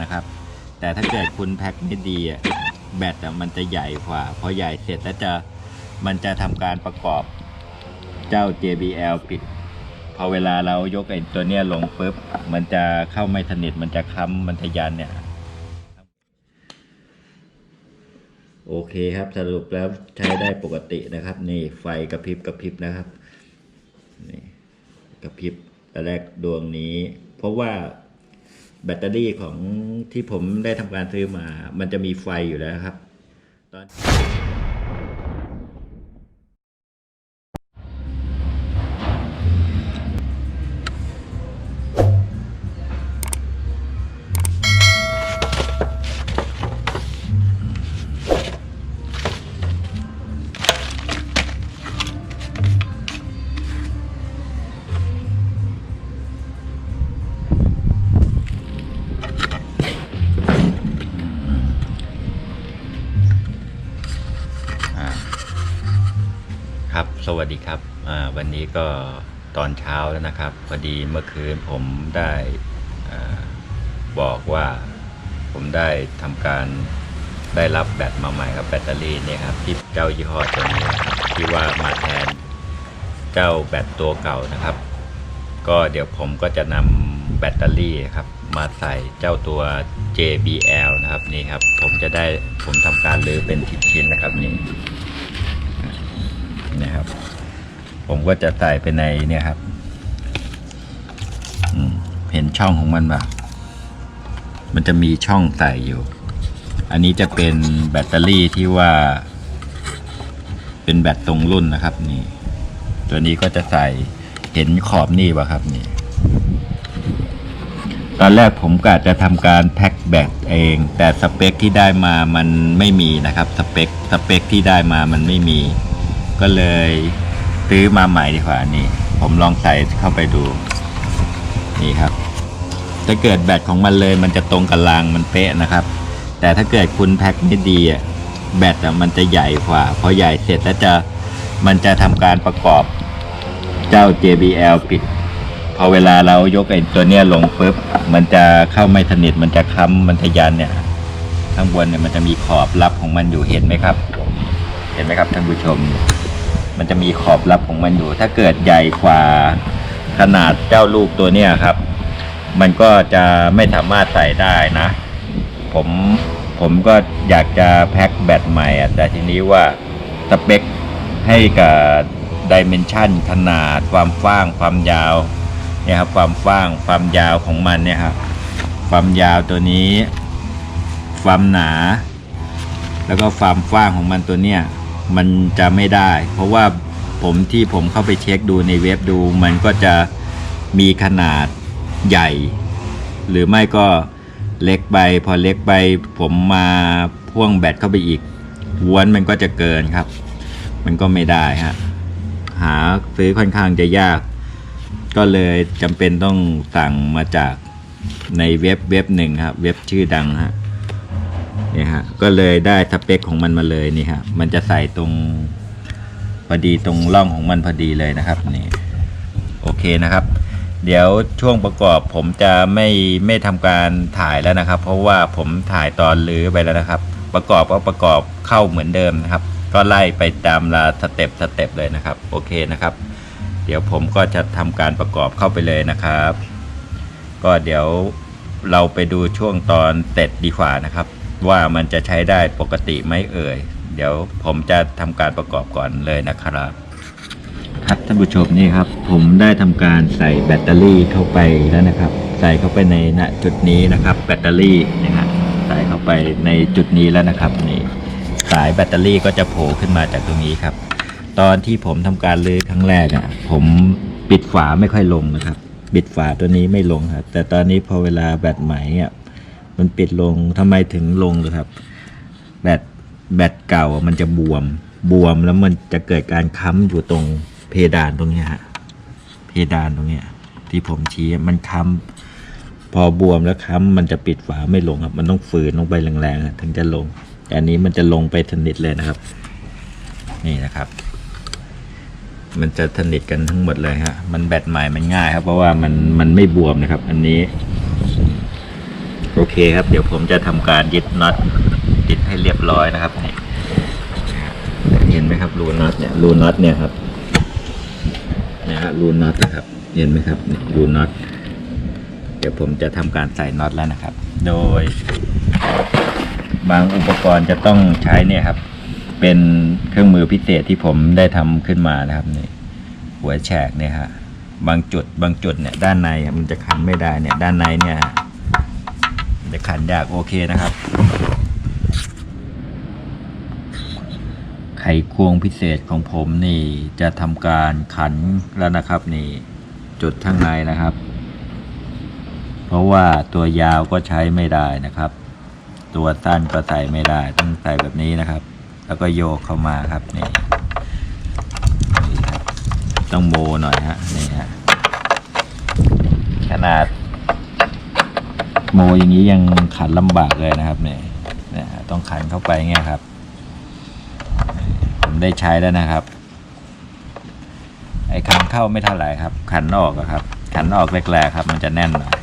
นะครับ แต่ถ้าเกิดคุณแพ็คไม่ดีอะแบตอะมันจะใหญ่กว่าพอใหญ่เสร็จแล้วจะมันจะทำการประกอบเจ้า JBL ผิด พอเวลาเรายกไอ้ตัวเนี้ยลงปุ๊บมันจะเข้าไม่สนิทมันจะค้ำมันทะยันเนี่ยโอเคครับสรุปแล้วใช้ได้ปกตินะครับ นี่ไฟกระพริบกระพริบนะครับนี่กระพริบแรกดวงนี้ เพราะว่า แบตเตอรี่ของที่ผมได้ทำการซื้อมา มันจะมีไฟอยู่แล้วครับ ตอน วัสดีครับวันนี้ก็ตอนเช้าแล้วนะครับ พอดีเมื่อคืนผมได้บอกว่าผมได้ทำการได้รับแบตมาใหม่ครับแบตเตอรี่เนี่ยครับที่เจ้ายี่ห้อตัวนี้ครับที่ว่ามาแทนเจ้าแบตตัวเก่านะครับ ก็เดี๋ยวผมก็จะนำแบตเตอรี่ครับมาใส่เจ้าตัว JBL นะครับนี่ครับ ผมจะได้ผมทำการรื้อเป็นชิ้นๆนะครับนี่นะครับ ผมก็จะใส่ไปในเนี่ยครับเห็นช่องของมันปะมันจะมีช่องใส่อยู่ อันนี้จะเป็นแบตเตอรี่ที่ว่า เป็นแบตตรงรุ่นนะครับ นี่ ตัวนี้ก็จะใส่เห็นขอบนี่ปะครับนี่ตอนแรกผมกะจะทำการแพ็คแบตเอง แต่สเปคที่ได้มามันไม่มีนะครับ สเปคสเปคที่ได้มามันไม่มี ก็เลย ซื้อมาใหม่ดีกว่านี่ ผมลองใส่เข้าไปดู นี่ครับ ถ้าเกิดแบตของมันเลย มันจะตรงกับรางมันเป๊ะนะครับ แต่ถ้าเกิดคุณแพ็คไม่ดีอะแบตอะมันจะใหญ่กว่าพอใหญ่เสร็จแล้วจะมันจะทำการประกอบเจ้า JBL ผิด พอเวลาเรายกไอ้ตัวเนี้ยลงปุ๊บมันจะเข้าไม่สนิทมันจะค้ำมันทะยันเนี่ย ข้างบนเนี่ยมันจะมีขอบรับของมันอยู่เห็นไหมครับ เห็นไหมครับท่านผู้ชม มันจะมีขอบรับของมันอยู่ ถ้าเกิดใหญ่กว่าขนาดเจ้าลูกตัวเนี้ยครับ มันก็จะไม่สามารถใส่ได้นะ ผมผมก็อยากจะแพ็คแบตใหม่อะแต่ทีนี้ว่าสเปคให้กับดิเมนชันขนาดความกว้างความยาวเนี่ยครับความกว้างความยาวของมันเนี่ยครับความยาวตัวนี้ ความหนา แล้วก็ความกว้างของมันตัวเนี้ย มันจะไม่ได้ เพราะว่าผมที่ผมเข้าไปเช็คดูในเว็บดู มันก็จะมีขนาดใหญ่ หรือไม่ก็เล็กไปพอเล็กไปผมมาพ่วงแบตเข้าไปอีกว้วนมันก็จะเกินครับ มันก็ไม่ได้ฮะหาซื้อค่อนข้างจะยาก ก็เลยจำเป็นต้องสั่งมาจากในเว็บเว็บหนึ่งครับ เว็บชื่อดังฮะ เนี่ยฮะก็เลยได้สเปคของมันมาเลยนี่ฮะมันจะใส่ตรงพอดีตรงร่องของมันพอดีเลยนะครับนี่โอเคนะครับ เดี๋ยวช่วงประกอบผมจะไม่ไม่ทำการถ่ายแล้วนะครับ เพราะว่าผมถ่ายตอนลื้อไปแล้วนะครับ ประกอบก็ประกอบเข้าเหมือนเดิมนะครับ ก็ไล่ไปตามลาสเต็ปสเต็ปเลยนะครับ โอเคนะครับ เดี๋ยวผมก็จะทำการประกอบเข้าไปเลยนะครับ ก็เดี๋ยวเราไปดูช่วงตอนเสร็จดีกว่านะครับ ว่ามันจะใช้ได้ปกติไหมเอ่ย เดี๋ยวผมจะทำการประกอบก่อนเลยนะครับ ครับท่านผู้ชมนี่ครับ ผมได้ทำการใส่แบตเตอรี่เข้าไปแล้วนะครับ ใส่เข้าไปในณจุดนี้นะครับ แบตเตอรี่นะฮะใส่เข้าไปในจุดนี้แล้วนะครับนี่สายแบตเตอรี่ก็จะโผล่ขึ้นมาจากตรงนี้ครับ ตอนที่ผมทำการลื้อครั้งแรกอะผมปิดฝาไม่ค่อยลงนะครับ ปิดฝาตัวนี้ไม่ลงครับแต่ตอนนี้พอเวลาแบตใหม่อะ มันปิดลงทำไมถึงลงเลยครับ แบตแบตเก่ามันจะบวมบวมแล้วมันจะเกิดการค้ำอยู่ตรงเพดานตรงนี้ฮะเพดานตรงนี้ที่ผมชี้มันค้ำพอบวมแล้วค้ำมันจะปิดฝาไม่ลงครับ มันต้องฝืนลงไปแรงๆถึงจะลงแต่อันนี้มันจะลงไปสนิทเลยนะครับ นี่นะครับ มันจะสนิทกันทั้งหมดเลยฮะมันแบตใหม่มันง่ายครับ เพราะว่ามันมันไม่บวมนะครับ อันนี้ โอเคครับ เดี๋ยวผมจะทำการยึดน็อตติดให้เรียบร้อยนะครับนี่เห็นไหมครับรูน็อตเนี่ยรูน็อตเนี่ยครับนะฮะรูน็อตนะครับ เห็นไหมครับนี่รูน็อตเดี๋ยวผมจะทำการใส่น็อตแล้วนะครับ โดย บางอุปกรณ์จะต้องใช้เนี่ยครับ เป็นเครื่องมือพิเศษที่ผมได้ทำขึ้นมานะครับนี่หัวแฉกเนี่ยฮะบางจุดบางจุดเนี่ยด้านในมันจะขันไม่ได้เนี่ยด้านในเนี่ย จะขันยากโอเคนะครับ ไขควงพิเศษของผมนี่จะทำการขันแล้วนะครับนี่จุดข้างในนะครับ เพราะว่าตัวยาวก็ใช้ไม่ได้นะครับ ตัวสั้นก็ใส่ไม่ได้ต้องใส่แบบนี้นะครับ แล้วก็โยกเข้ามาครับนี่ต้องโมหน่อยฮะนี่ฮะขนาด โมอย่างนี้ยังขันลำบากเลยนะครับเนี่ยนะต้องขันเข้าไปเงี้ยครับ ผมได้ใช้แล้วนะครับ ไอ้ขันเข้าไม่เท่าไหร่ครับ ขันออกอะครับ ขันออกแรกๆครับ มันจะแน่นหน่อย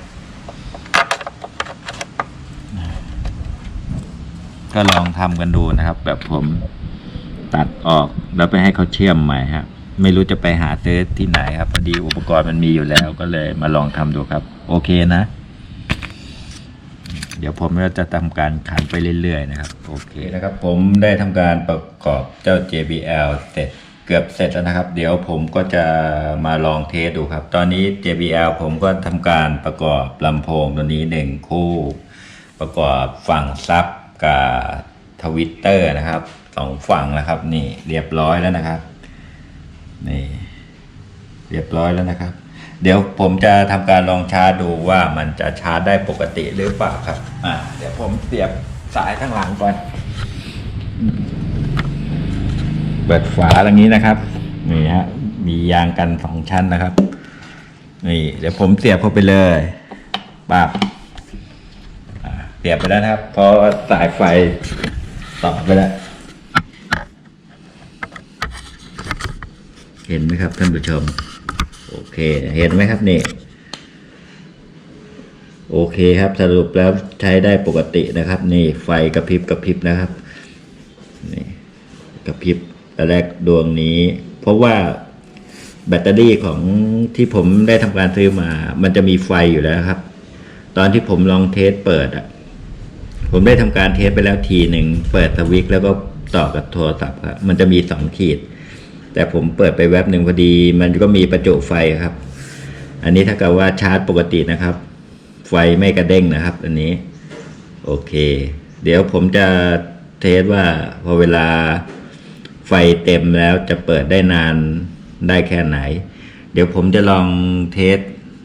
ก็ลองทำกันดูนะครับ แบบผมตัดออกแล้วไปให้เขาเชื่อมใหม่ครับไม่รู้จะไปหาซื้อที่ไหนครับพอดีอุปกรณ์มันมีอยู่แล้วก็เลยมาลองทำดูครับ โอเคนะ เดี๋ยวผมก็จะทำการขันไปเรื่อยๆนะครับโอเคนะครับ ผมได้ทำการประกอบเจ้า JBL เสร็จเกือบเสร็จแล้วนะครับ เดี๋ยวผมก็จะมาลองเทสดูครับ ตอนนี้ JBL ผมก็ทำการประกอบลำโพงตัวนี้หนึ่งคู่ ประกอบฝั่งซับกับทวิตเตอร์นะครับสองฝั่งนะครับนี่เรียบร้อยแล้วนะครับนี่เรียบร้อยแล้วนะครับ เดี๋ยวผมจะทำการลองชาร์จดูว่ามันจะชาร์จได้ปกติหรือเปล่าครับ อ่า เดี๋ยวผมเสียบสายข้างหลังก่อน เปิดฝาอย่างนี้นะครับ นี่ฮะ มียางกันสองชั้นนะครับ นี่ เดี๋ยวผมเสียบเข้าไปเลยปั๊บเสียบไปแล้วครับ เพราะสายไฟต่อไปแล้ว เห็นไหมครับท่านผู้ชม โอเคเห็นไหมครับนี่โอเคครับสรุปแล้วใช้ได้ปกตินะครับ นี่ไฟกระพริบกระพริบนะครับนี่กระพริบแรกดวงนี้ เพราะว่าแบตเตอรี่ของที่ผมได้ทำการซื้อมา มันจะมีไฟอยู่แล้วครับ ตอนที่ผมลองเทสเปิดอะผมได้ทำการเทสไปแล้วทีหนึ่งเปิดสวิตช์แล้วก็ต่อกับโทรศัพท์ครับมันจะมีสองขีด แต่ผมเปิดไปแว็บหนึ่งพอดี มันก็มีประจุไฟครับ อันนี้ถ้าเกิดว่าชาร์จปกตินะครับ ไฟไม่กระเด้งนะครับ อันนี้ โอเค เดี๋ยวผมจะเทสว่าพอเวลาไฟเต็มแล้วจะเปิดได้นานได้แค่ไหน เดี๋ยวผมจะลองเทส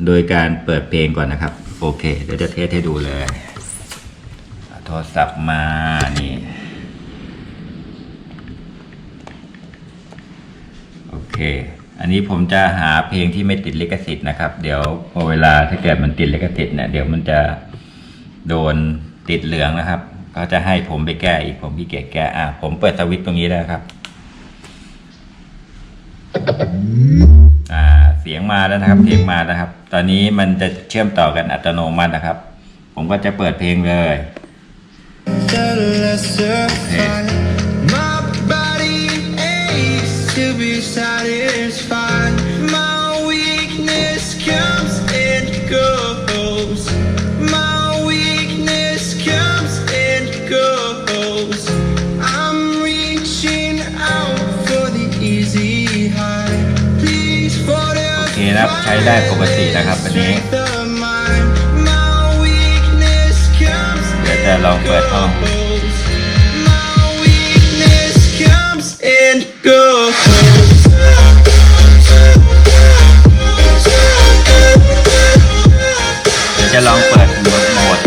โดยการเปิดเพลงก่อนนะครับ โอเค เดี๋ยวจะเทสให้ดูเลยโทรศัพท์มานี่ โอ เค อันนี้ผมจะหาเพลงที่ไม่ติดลิขสิทธิ์นะครับ เดี๋ยวพอเวลาถ้าเกิดมันติดลิขสิทธิ์เนี่ยเดี๋ยวมันจะโดนติดเหลืองนะครับเขาจะให้ผมไปแก้อีกผมพี่เกียจแก้อะผมเปิดสวิตช์ตรงนี้แล้วครับ อ่า เสียงมาแล้วนะครับเพลงมาแล้วครับ ตอนนี้มันจะเชื่อมต่อกันอัตโนมัตินะครับ ผมก็จะเปิดเพลงเลย the นะครับ ใช้ได้ปกตินะครับอันนี้ เดี๋ยวจะลองเปิดห้อง เดี๋ยวจะลองเปิดโหมดโหมด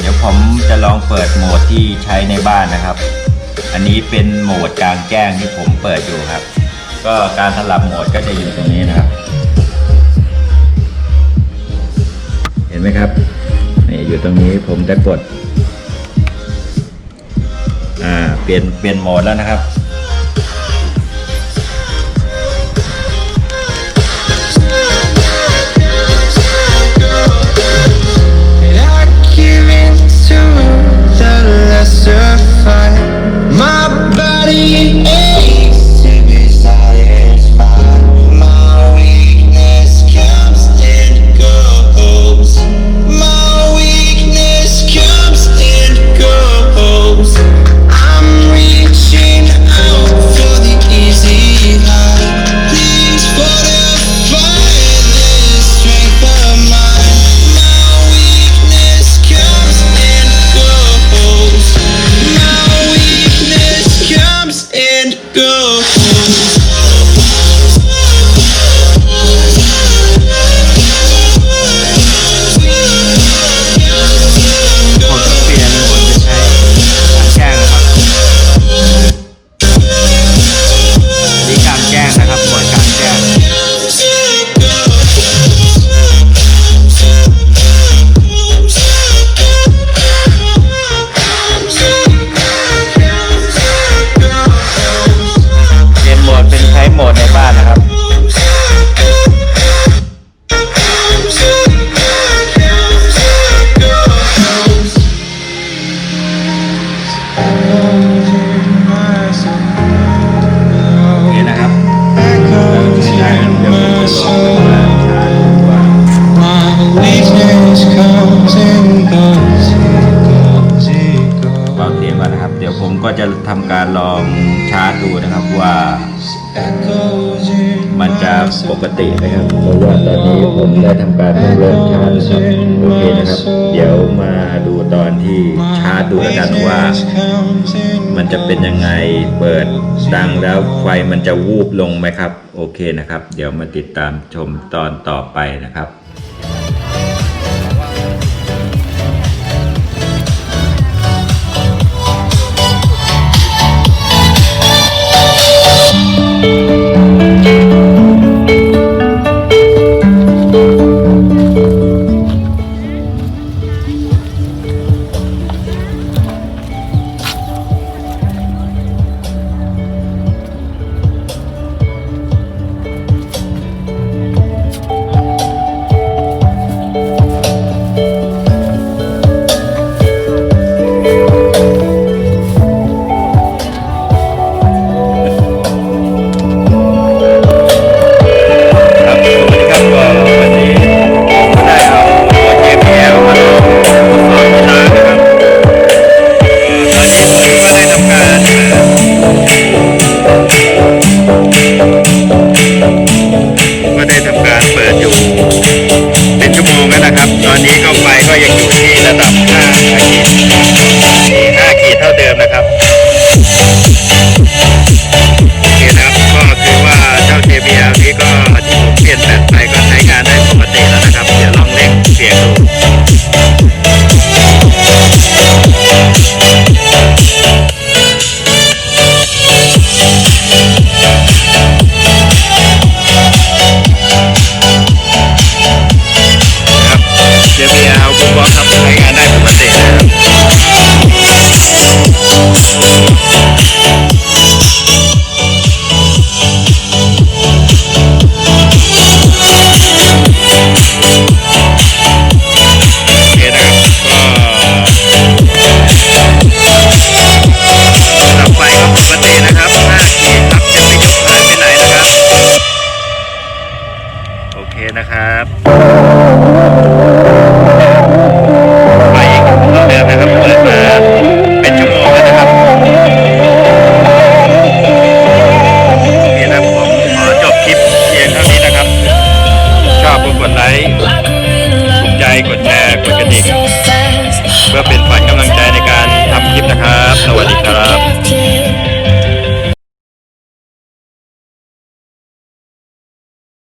เดี๋ยวผมจะลองเปิดโหมดที่ใช้ในบ้านนะครับ อันนี้เป็นโหมดกลางแจ้งที่ผมเปิดอยู่ครับ ก็การสลับโหมดก็จะอยู่ตรงนี้นะครับ เห็นไหมครับนี่อยู่ตรงนี้ผมจะกด อ่าเปลี่ยนเปลี่ยนโหมดแล้วนะครับ ทำการลองชาร์จดูนะครับว่ามันจะปกติไหมครับเพราะว่าตอนนี้ผมได้ทำการเริ่มชาร์จครับโอเคนะครับ เดี๋ยวมาดูตอนที่ชาร์จดูแล้วกันว่า มันจะเป็นยังไงเปิดดังแล้วไฟมันจะวูบลงไหมครับ โอเคนะครับ เดี๋ยวมาติดตามชมตอนต่อไปนะครับ